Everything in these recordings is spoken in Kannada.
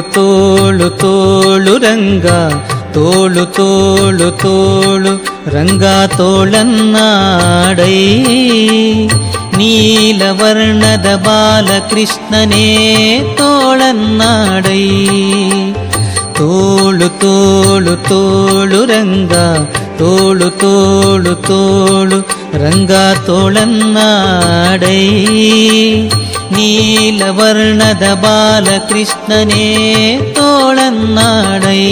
తోళు తోళు తోళు రంగా తోళు తోళు తోళు రంగా తోళన్నాడై. నీలవర్ణద బాలకృష్ణనే తోళన్నాడై. తోళు తోళు తోళు రంగా తోళు తోళు తోళు రంగా తోళన్నాడై. നീലവർണത ബാലകൃഷ്ണനേ തോളന്നാടൈ.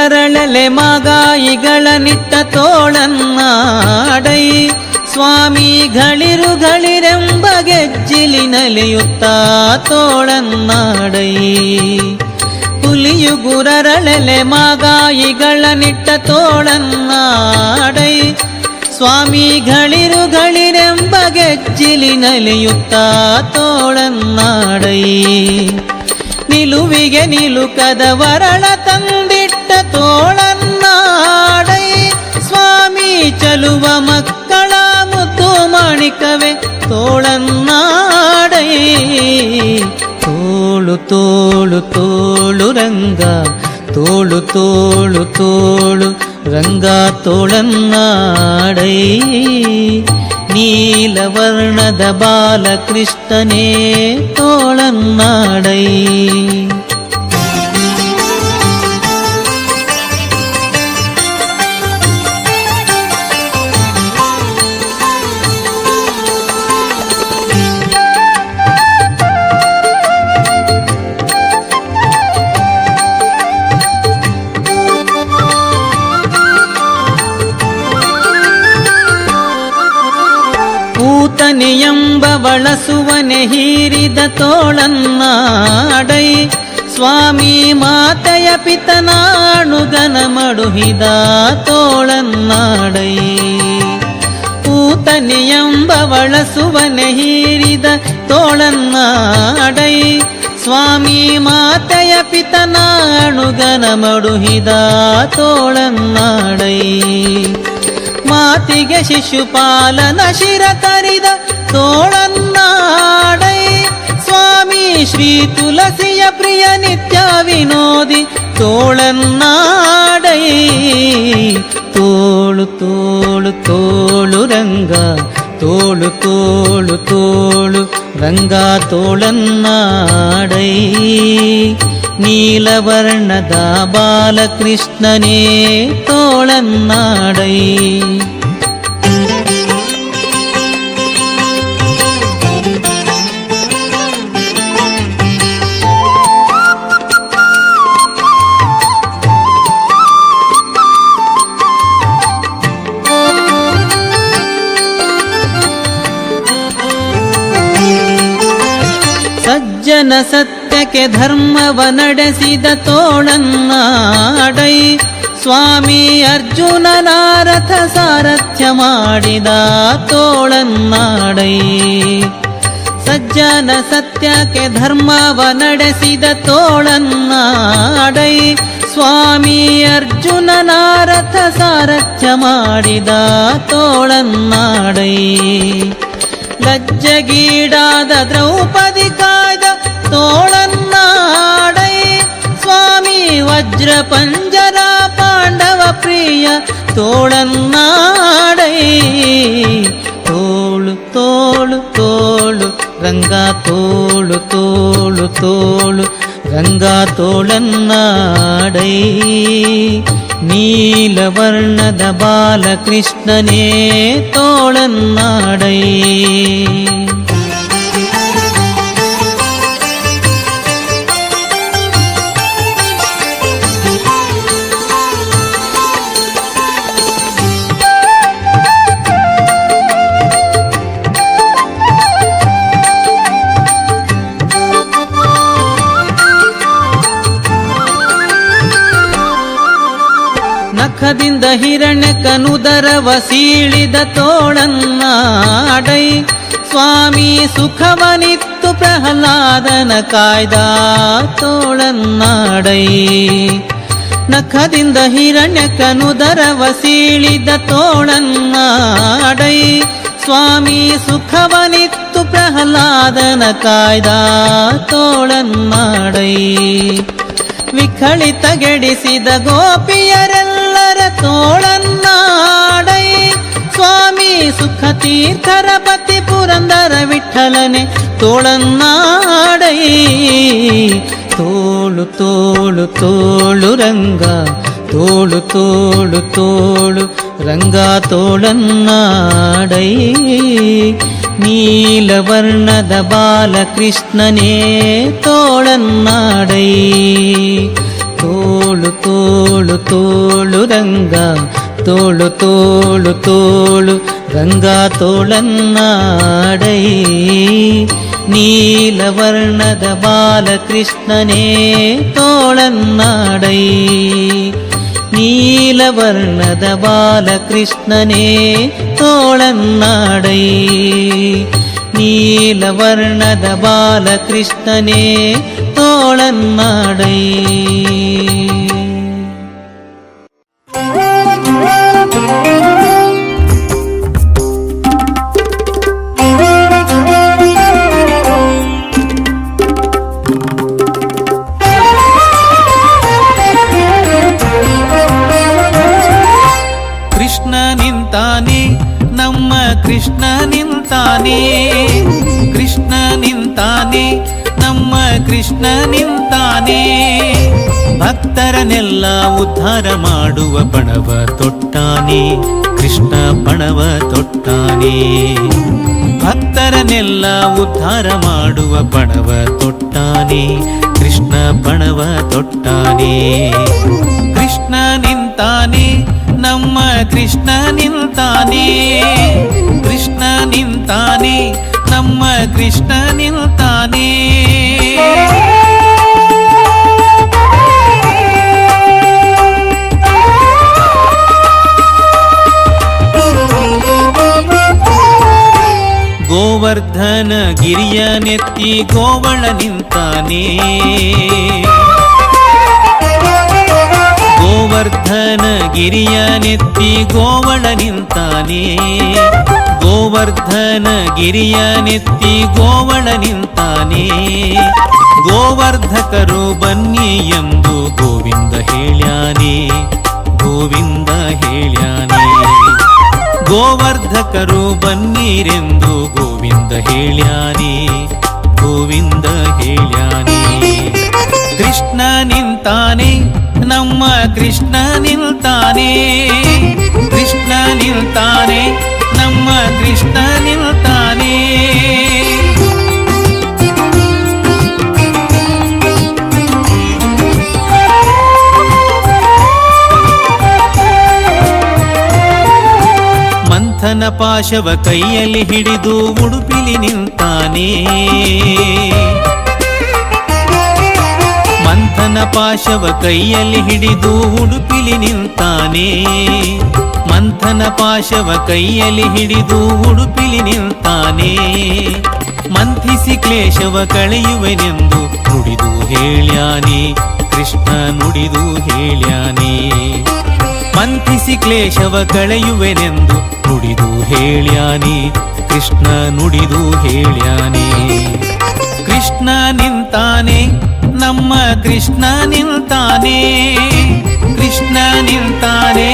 ಗುರರಳಲೆ ಮಾಗಾಯಿಗಳ ನಿಟ್ಟ ತೋಳನ್ನಾಡೈ ಸ್ವಾಮಿಗಳಿರುಗಳಿರೆಂಬ ಗೆಜ್ಜಿಲಿ ನಲಿಯುತ್ತ ತೋಳನ್ನಾಡೈ ಹುಲಿಯು ಗುರರಳಲೆ ಮಾಗಾಯಿಗಳ ನಿಟ್ಟ ತೋಳನ್ನಾಡೈ ಸ್ವಾಮಿಗಳಿರುಗಳಿರೆಂಬ ಗೆಜ್ಜಿಲಿ ನಲಿಯುತ್ತ ತೋಳನ್ನಾಡೈ ನಿಲುವಿಗೆ ನಿಲುಕದ ವರಳ ತಂದಿಟ್ಟ ತೋಳನ್ನಾಡೈ ಸ್ವಾಮಿ ಚಲುವ ಮಕ್ಕಳ ಮುದ್ದು ಮಾಣಿಕವೇ ತೋಳನ್ನಾಡೈ ತೋಳು ತೋಳು ತೋಳು ರಂಗ ತೋಳು ತೋಳು ತೋಳು ರಂಗ ತೋಳನ್ನಾಡೈ ನೀಲವರ್ಣದ ಬಾಲಕೃಷ್ಣನೇ ತೋಳನ್ನಾಡೈ ಕೂತನೆಯೆಂಬ ಬಳಸುವನೆ ಹೀರಿದ ತೋಳನ್ನಾಡೈ. ಸ್ವಾಮಿ ಮಾತೆಯ ಪಿತನಾಣುಗನ ಮಡುಹಿದ ತೋಳನ್ನಾಡೈ. ಕೂತನೆಯೆಂಬ ಬಳಸುವನೆ ಹೀರಿದ ತೋಳನ್ನಾಡೈ. ಸ್ವಾಮಿ ಮಾತೆಯ ಪಿತನಾಣುಗನ ಮಡುಹಿದ ತೋಳನ್ನಾಡೈ. ಮಾತಿಗೆ ಶಿಶುಪಾಲನ ಶಿರ ತರಿದ ತೋಳನ್ನಾಡೈ ಸ್ವಾಮಿ ಶ್ರೀ ತುಳಸಿಯ ಪ್ರಿಯ ನಿತ್ಯ ವಿನೋದಿ ತೋಳನ್ನಾಡೈ ತೋಳು ತೋಳು ತೋಳು ರಂಗ ತೋಳು ತೋಳು ತೋಳು ರಂಗ നീലവർണത ബാലകൃഷ്ണനെ തോളന്നാടൈ സജ്ജന സത് ಸತ್ಯಕ್ಕೆ ಧರ್ಮವ ನಡೆಸಿದ ತೋಳನ್ನಾಡೈ ಸ್ವಾಮಿ ಅರ್ಜುನನ ರಥ ಸಾರಥ್ಯ ಮಾಡಿದ ತೋಳನ್ನಾಡೈ ಸಜ್ಜನ ಸತ್ಯಕ್ಕೆ ಧರ್ಮವ ನಡೆಸಿದ ತೋಳನ್ನಾಡೈ ಸ್ವಾಮಿ ಅರ್ಜುನನ ರಥ ಸಾರಥ್ಯ ಮಾಡಿದ ತೋಳನ್ನಾಡೈ ಲಜ್ಜಗೀಡಾದ ದ್ರೌಪದಿ ಕಾಯ್ದ தோழன் நாடை. சுவாமி வஜ்ர பஞ்சரா பாண்டவ பிரிய தோழன் நாடை. தோழு தோழு தோழு ரங்கா தோழு தோழு தோழு ரங்கா தோழன் நாடை. நீலவர்ணத பாலகிருஷ்ணனே தோழன் நாடை. ಮುಖದಿಂದ ಹಿರಣ್ಯಕನುದರವ ವಸೀಳಿದ ತೋಳನ್ನಾಡೈ ಸ್ವಾಮಿ ಸುಖವನಿತ್ತು ಪ್ರಹ್ಲಾದನ ಕಾಯ್ದ ತೋಳನ್ನಾಡೈ ನಖದಿಂದ ಹಿರಣ್ಯ ಕನುದರ ವಸೀಳಿದ ತೋಳನ್ನಾಡೈ ಸ್ವಾಮಿ ಸುಖವನಿತ್ತು ಪ್ರಹ್ಲಾದನ ಕಾಯ್ದ ತೋಳನ್ನಾಡೈ ವಿಖಳಿತಗೆಡಿಸಿದ ಗೋಪಿಯರೆಲ್ಲ சுந்தர தோழன் நாடை. சுவாமி சுக தீர்த்தரபதி புரந்தர விட்டலனே. தோழன் நாடை. தோழு தோழு தோழு ரங்கா. தோழு தோழு தோழு ரங்கா தோழன் நாடை. நீலவர்ணத பாலகிருஷ்ணனே தோழன் நாடை. తోళు తోళు రంగా తోళు తోళు తోళు రంగా తోళన్నాడై நீலவர்ணத பாலகிருஷ்ணனே தோழன்னாடை நீலவர்ணத பாலகிருஷ்ணனே தோழன்னாடை நீலவர்ணத பாலகிருஷ்ணனே தோழன்னாடை ಕೃಷ್ಣ ನಿಂತಾನೆ. ಭಕ್ತರನೆಲ್ಲ ಉದ್ಧಾರ ಮಾಡುವ ಪಣವ ತೊಟ್ಟಾನೆ. ಕೃಷ್ಣ ಪಣವ ತೊಟ್ಟಾನೆ. ಭಕ್ತರನೆಲ್ಲ ಉದ್ಧಾರ ಮಾಡುವ ಪಣವ ತೊಟ್ಟಾನೆ. ಕೃಷ್ಣ ಪಣವ ತೊಟ್ಟಾನೆ. ಕೃಷ್ಣ ನಿಂತಾನೆ, ನಮ್ಮ ಕೃಷ್ಣ ನಿಲ್ತಾನೆ ಕೃಷ್ಣ ನಿಂತಾನೆ, ನಮ್ಮ ಕೃಷ್ಣ ನಿಲ್ತಾನೆ ಗಿರಿಯ ನೆತ್ತಿ ಗೋವಳ ನಿಂತಾನೆ. ಗೋವರ್ಧನ ಗಿರಿಯ ನೆತ್ತಿ ಗೋವಳ ನಿಂತಾನೆ. ಗೋವರ್ಧನ ಗಿರಿಯ ನೆತ್ತಿ ಗೋವಳ ನಿಂತಾನೆ. ಗೋವರ್ಧಕರು ಬನ್ನಿ ಎಂದು ಗೋವಿಂದ ಹೇಳ್ಯಾನೆ. ಗೋವಿಂದ ಹೇಳ್ಯಾನೆ. ಗೋವರ್ಧಕರು ಬನ್ನೀರೆಂದು ಗೋವಿಂದ ಹೇಳ್ಯಾನಿ ಗೋವಿಂದ ಹೇಳ್ಯಾನಿ. ಕೃಷ್ಣ ನಿಂತಾನೆ, ನಮ್ಮ ಕೃಷ್ಣ ನಿಲ್ತಾನೆ. ಕೃಷ್ಣ ನಿಲ್ತಾನೆ, ನಮ್ಮ ಕೃಷ್ಣ ನಿಲ್ತಾನೆ. ಪಾಶವ ಕೈಯಲ್ಲಿ ಹಿಡಿದು ಉಡುಪಿಲಿ ನಿಂತಾನೆ. ಮಂಥನ ಪಾಶವ ಕೈಯಲ್ಲಿ ಹಿಡಿದು ಉಡುಪಿಲಿ ನಿಂತಾನೆ. ಮಂಥನ ಪಾಶವ ಕೈಯಲ್ಲಿ ಹಿಡಿದು ಉಡುಪಿಲಿ ನಿಂತಾನೆ. ಮಂಥಿಸಿ ಕ್ಲೇಶವ ಕಳೆಯುವೆನೆಂದು ನುಡಿದು ಹೇಳ್ಯಾನೆ, ಕೃಷ್ಣ ನುಡಿದು ಹೇಳ್ಯಾನೆ. ಮಂಥಿಸಿ ಕ್ಲೇಶವ ಕಳೆಯುವೆನೆಂದು ನುಡಿದು ಹೇಳ್ಯಾನಿ, ಕೃಷ್ಣ ನುಡಿದು ಹೇಳ್ಯಾನಿ. ಕೃಷ್ಣ ನಿಂತಾನೆ, ನಮ್ಮ ಕೃಷ್ಣ ನಿಲ್ತಾನೆ ಕೃಷ್ಣ ನಿಲ್ತಾನೆ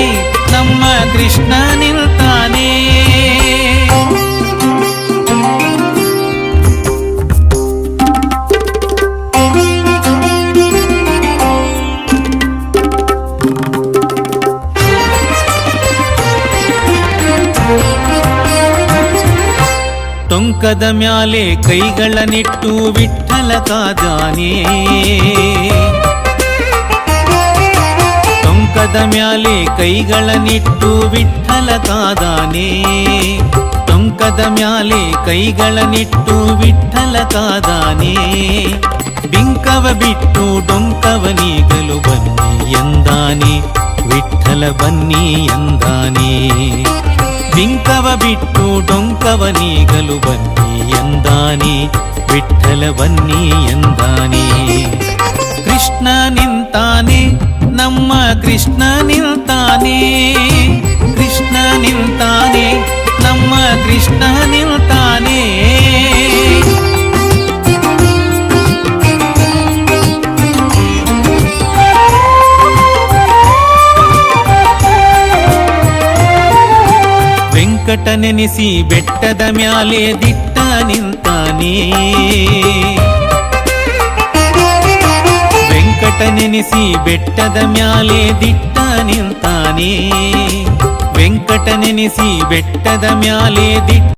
ನಮ್ಮ ಕೃಷ್ಣ ನಿಲ್ತಾನೆ ಟೊಂಕದ ಮ್ಯಾಲೆ ಕೈಗಳ ನಿಟ್ಟು ವಿಠಲ ಕಾದಾನೆ ಟೊಂಕದ ಮ್ಯಾಲೆ ಕೈಗಳ ನಿಟ್ಟು ವಿಠಲ ಕಾದಾನೆ ಟೊಂಕದ ಮ್ಯಾಲೆ ಕೈಗಳ ನಿಟ್ಟು ವಿಠಲ ಕಾದಾನೆ ಬಿಂಕವ ಬಿಟ್ಟು ಡೊಂಕವ ನೀಗಲು ಬನ್ನಿ ಎಂದಾನೆ ವಿಠಲ ಬನ್ನಿ ಎಂದಾನೆ. ಬಿಂಕವ ಬಿಟ್ಟು ಡೊಂಕವ ನೀಗಲು ಬನ್ನಿ ಎಂದಾನೆ, ವಿಠ್ಠಲ ಬನ್ನಿ ಎಂದಾನೆ. ಕೃಷ್ಣ ನಿಂತಾನೆ, ನಮ್ಮ ಕೃಷ್ಣ ನಿಲ್ತಾನೆ. ಕೃಷ್ಣ ನಿಲ್ತಾನೆ, ನಮ್ಮ ಕೃಷ್ಣ ನಿಲ್ತಾನೆ. ವೆಂಕಟ ನೆನೆಸಿ ಬೆಟ್ಟದ ಮ್ಯಾಲೆ ದಿಟ್ಟ ನಿಂತಾನೆ ವೆಂಕಟ ನೆನೆಸಿ ಬೆಟ್ಟದ ಮ್ಯಾಲೆ ದಿಟ್ಟ ನಿಂತಾನೆ ವೆಂಕಟ ನೆನೆಸಿ ಬೆಟ್ಟದ ಮ್ಯಾಲೆ ದಿಟ್ಟ